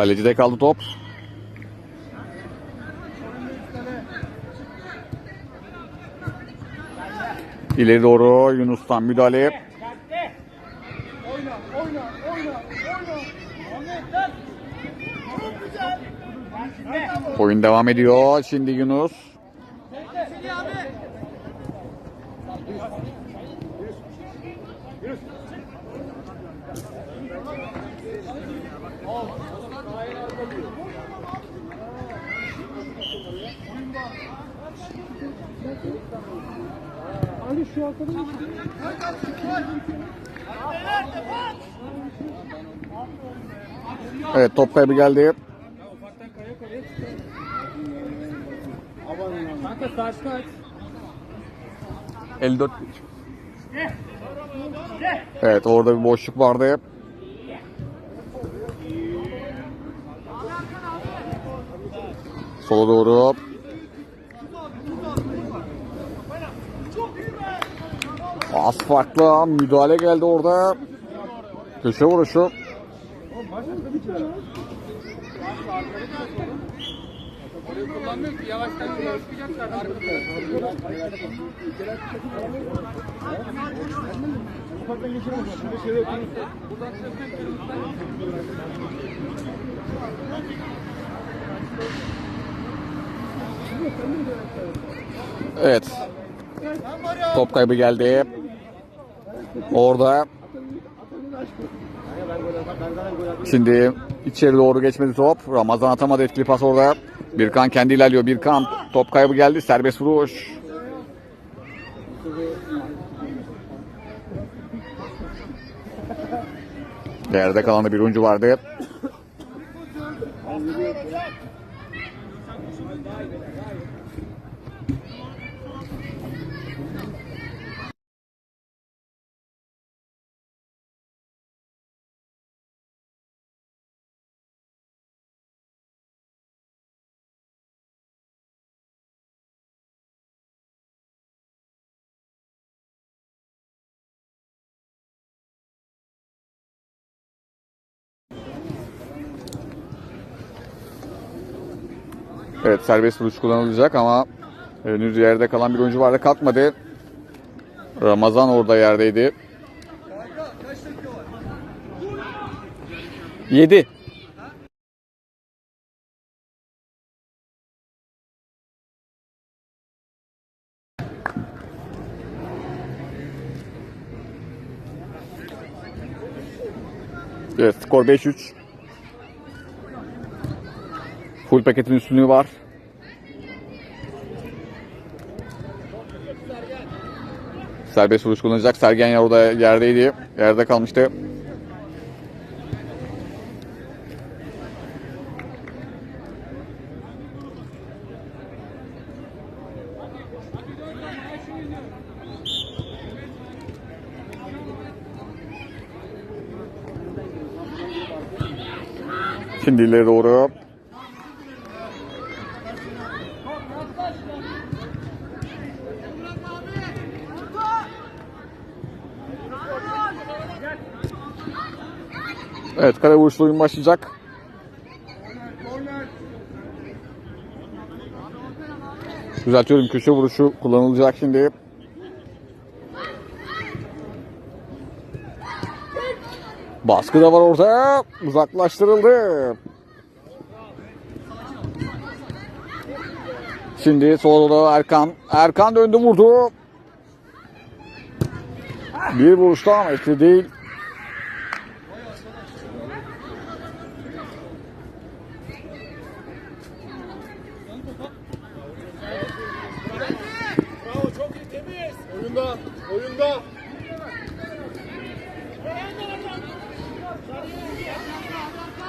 Kalecide kaldı top. İleri doğru Yunus'tan müdahale. Oyun devam ediyor. Şimdi Yunus. Evet top kaybı geldi. Kanka saç kaç? 54 Evet orada bir boşluk vardı. Sola doğru. Az farklı müdahale geldi orada. Köşe vuruşu. Evet. Top kaybı geldi. Orada. Şimdi içeri doğru geçmedi top. Ramazan atamadı etkili pas orada. Birkan kendi ilerliyor. Birkan top kaybı geldi. Serbest vuruş. Yerde kalan da bir oyuncu vardı. Evet serbest vuruş kullanılacak ama henüz yerde kalan bir oyuncu vardı kalkmadı. Ramazan orada yerdeydi. 7. Evet skor 5-3. Full paketin üstünlüğü var. Serbest vuruş kullanacak. Sergen ya orada yerdeydi. Yerde kalmıştı. Şimdi ileri doğru. Evet kare vuruşlu oyun başlayacak. Düzeltiyorum köşe vuruşu kullanılacak şimdi. Baskı da var orada. Uzaklaştırıldı. Şimdi solda Erkan. Erkan döndü vurdu. Bir vuruş daha ama etkili değil.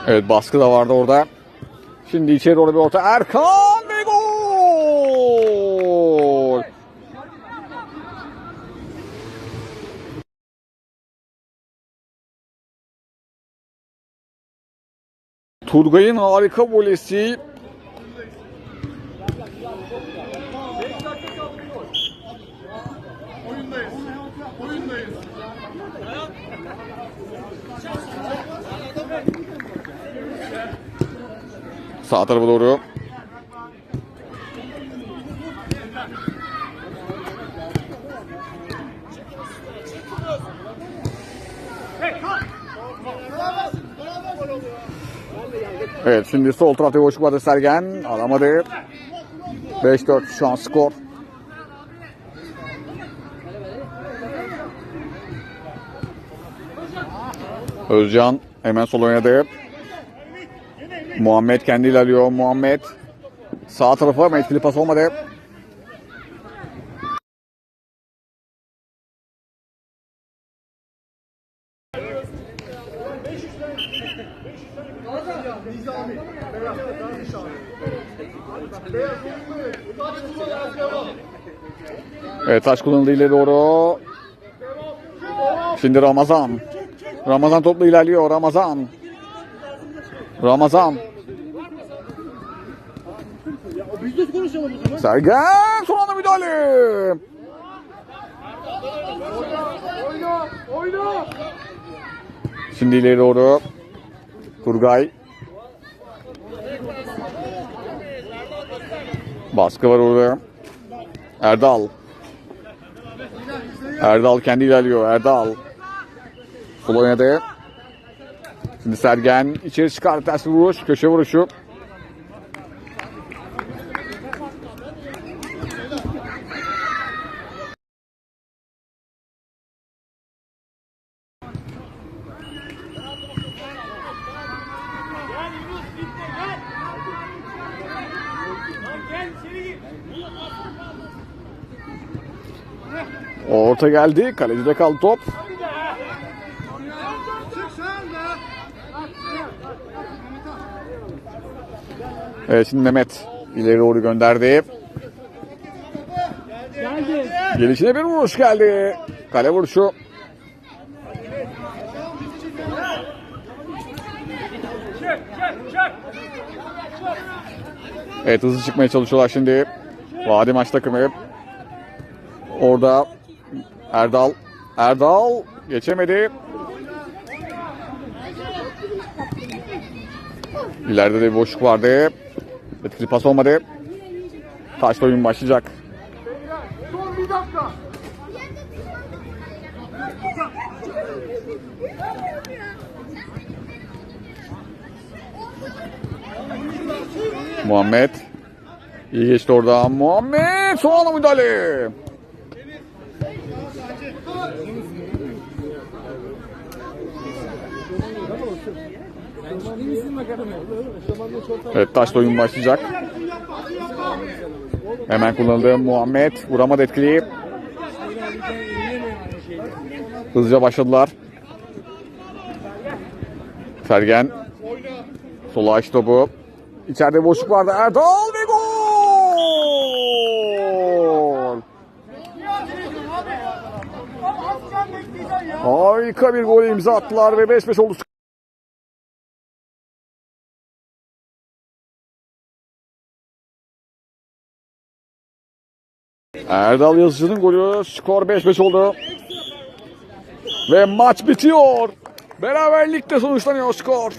Evet baskı da vardı orada. Şimdi içeri doğru bir orta. Erkan ve gol! Turgay'ın harika volesi. Sağ tarafa doğru. Evet şimdi sol tarafta boşluk vardı Sergen. Alamadı. 5-4 şu an skor. Özcan hemen sol oynadı. Muhammed kendi ilerliyor. Muhammed sağ tarafa ama etkili pas olmadı. Evet taş kullanıldı ileri doğru. Şimdi Ramazan. Ramazan topla ilerliyor. Ramazan. Ramazan. Sergen son anda müdahale. Şimdi ileri doğru. Turgay. Baskı var orada. Erdal. Erdal kendi ilerliyor. Erdal. Sol oynadı. Şimdi Sergen içeri çıkar. Ters vuruş. Köşe vuruşu. Orta geldi. Kalecide kaldı top. Evet şimdi Mehmet ileri doğru gönderdi. Gelişine bir vuruş geldi. Kale vuruşu. Evet hızlı çıkmaya çalışıyorlar şimdi. Vadi maç takımı. Orada Erdal. Erdal geçemedi. İleride de bir boşluk vardı. Etkili pas olmadı. Taşla oyun başlayacak. Son bir dakika. Muhammed. İyi geçti orada. Muhammed son müdahale. Evet taşla oyun başlayacak. Hemen kullanıldı Muhammed. Vuramadı etkili. Hızlıca başladılar. Sergen. Sola açtı topu. İçeride boşluk vardı. Erdal ve gol! Harika bir gol imza attılar ve 5-5 oldu. Erdal Yazıcı'nın golü skor 5-5 oldu. Ve maç bitiyor. Beraberlikle sonuçlanıyor skor.